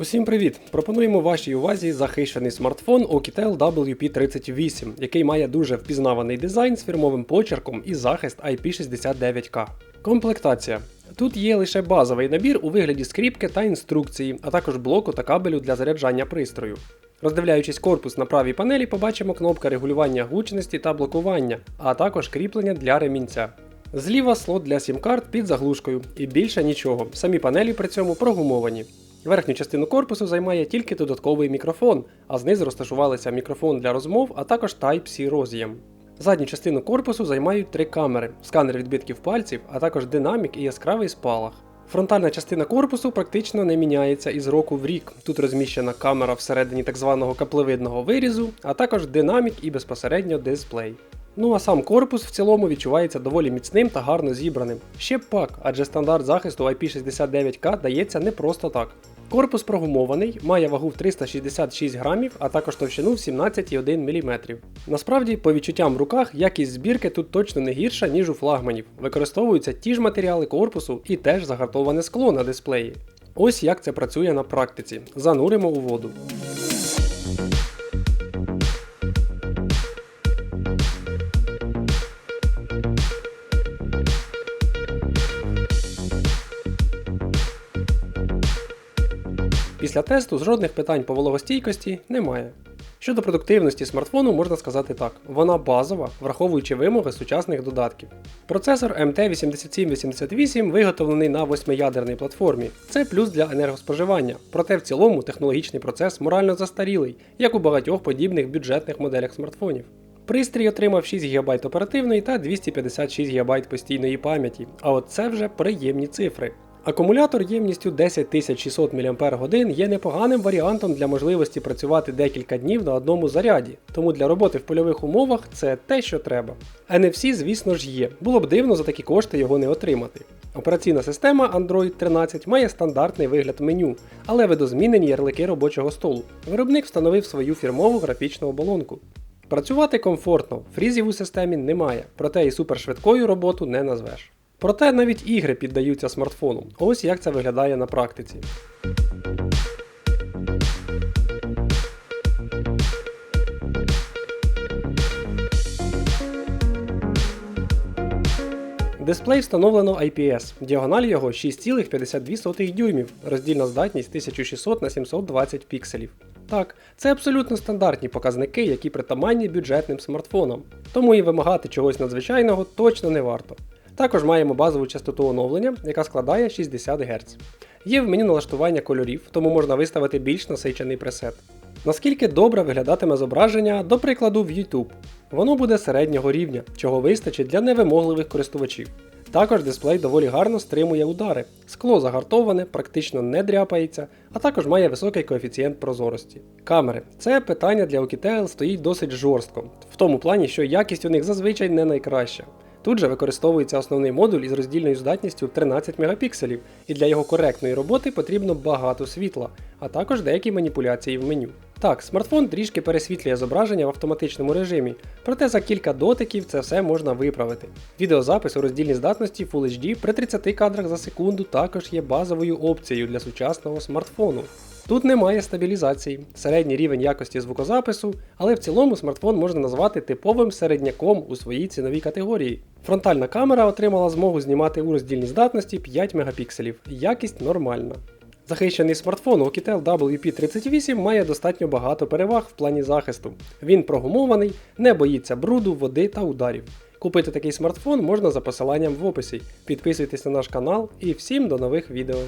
Усім привіт! Пропонуємо вашій увазі захищений смартфон Oukitel WP38, який має дуже впізнаваний дизайн з фірмовим почерком і захист IP69K. Комплектація. Тут є лише базовий набір у вигляді скріпки та інструкції, а також блоку та кабелю для заряджання пристрою. Роздивляючись корпус на правій панелі, побачимо кнопка регулювання гучності та блокування, а також кріплення для ремінця. Зліва слот для сім-карт під заглушкою і більше нічого. Самі панелі при цьому прогумовані. Верхню частину корпусу займає тільки додатковий мікрофон, а знизу розташувалися мікрофон для розмов, а також Type-C роз'єм. Задню частину корпусу займають три камери, сканер відбитків пальців, а також динамік і яскравий спалах. Фронтальна частина корпусу практично не міняється із року в рік. Тут розміщена камера всередині так званого каплевидного вирізу, а також динамік і безпосередньо дисплей. Ну а сам корпус в цілому відчувається доволі міцним та гарно зібраним. Ще пак, адже стандарт захисту IP69K дається не просто так. Корпус прогумований, має вагу в 366 грамів, а також товщину в 17,1 мм. Насправді, по відчуттям в руках, якість збірки тут точно не гірша, ніж у флагманів. Використовуються ті ж матеріали корпусу і теж загартоване скло на дисплеї. Ось як це працює на практиці. Зануримо у воду. Після тесту жодних питань по вологостійкості немає. Щодо продуктивності смартфону можна сказати так: вона базова, враховуючи вимоги сучасних додатків. Процесор MT8788 виготовлений на 8-ядерній платформі. Це плюс для енергоспоживання, проте в цілому технологічний процес морально застарілий, як у багатьох подібних бюджетних моделях смартфонів. Пристрій отримав 6 ГБ оперативної та 256 ГБ постійної пам'яті, а от це вже приємні цифри. Акумулятор ємністю 10600 мАч є непоганим варіантом для можливості працювати декілька днів на одному заряді, тому для роботи в польових умовах це те, що треба. NFC, звісно ж, є, було б дивно за такі кошти його не отримати. Операційна система Android 13 має стандартний вигляд меню, але видозмінені ярлики робочого столу. Виробник встановив свою фірмову графічну оболонку. Працювати комфортно, фрізів у системі немає, проте і супершвидкою роботу не назвеш. Проте навіть ігри піддаються смартфону. Ось як це виглядає на практиці. Дисплей встановлено IPS, діагональ його 6,52 дюймів, роздільна здатність 1600 на 720 пікселів. Так, це абсолютно стандартні показники, які притаманні бюджетним смартфонам, тому і вимагати чогось надзвичайного точно не варто. Також маємо базову частоту оновлення, яка складає 60 Гц. Є в меню налаштування кольорів, тому можна виставити більш насичений пресет. Наскільки добре виглядатиме зображення, до прикладу, в YouTube. Воно буде середнього рівня, чого вистачить для невимогливих користувачів. Також дисплей доволі гарно стримує удари, скло загартоване, практично не дряпається, а також має високий коефіцієнт прозорості. Камери. Це питання для Oukitel стоїть досить жорстко, в тому плані, що якість у них зазвичай не найкраща. Тут же використовується основний модуль із роздільною здатністю 13 Мп, і для його коректної роботи потрібно багато світла, а також деякі маніпуляції в меню. Так, смартфон трішки пересвітлює зображення в автоматичному режимі, проте за кілька дотиків це все можна виправити. Відеозапис у роздільній здатності Full HD при 30 кадрах за секунду також є базовою опцією для сучасного смартфону. Тут немає стабілізації, середній рівень якості звукозапису, але в цілому смартфон можна назвати типовим середняком у своїй ціновій категорії. Фронтальна камера отримала змогу знімати у роздільній здатності 5 мегапікселів, якість нормальна. Захищений смартфон Oukitel WP38 має достатньо багато переваг в плані захисту. Він прогумований, не боїться бруду, води та ударів. Купити такий смартфон можна за посиланням в описі. Підписуйтесь на наш канал і всім до нових відео.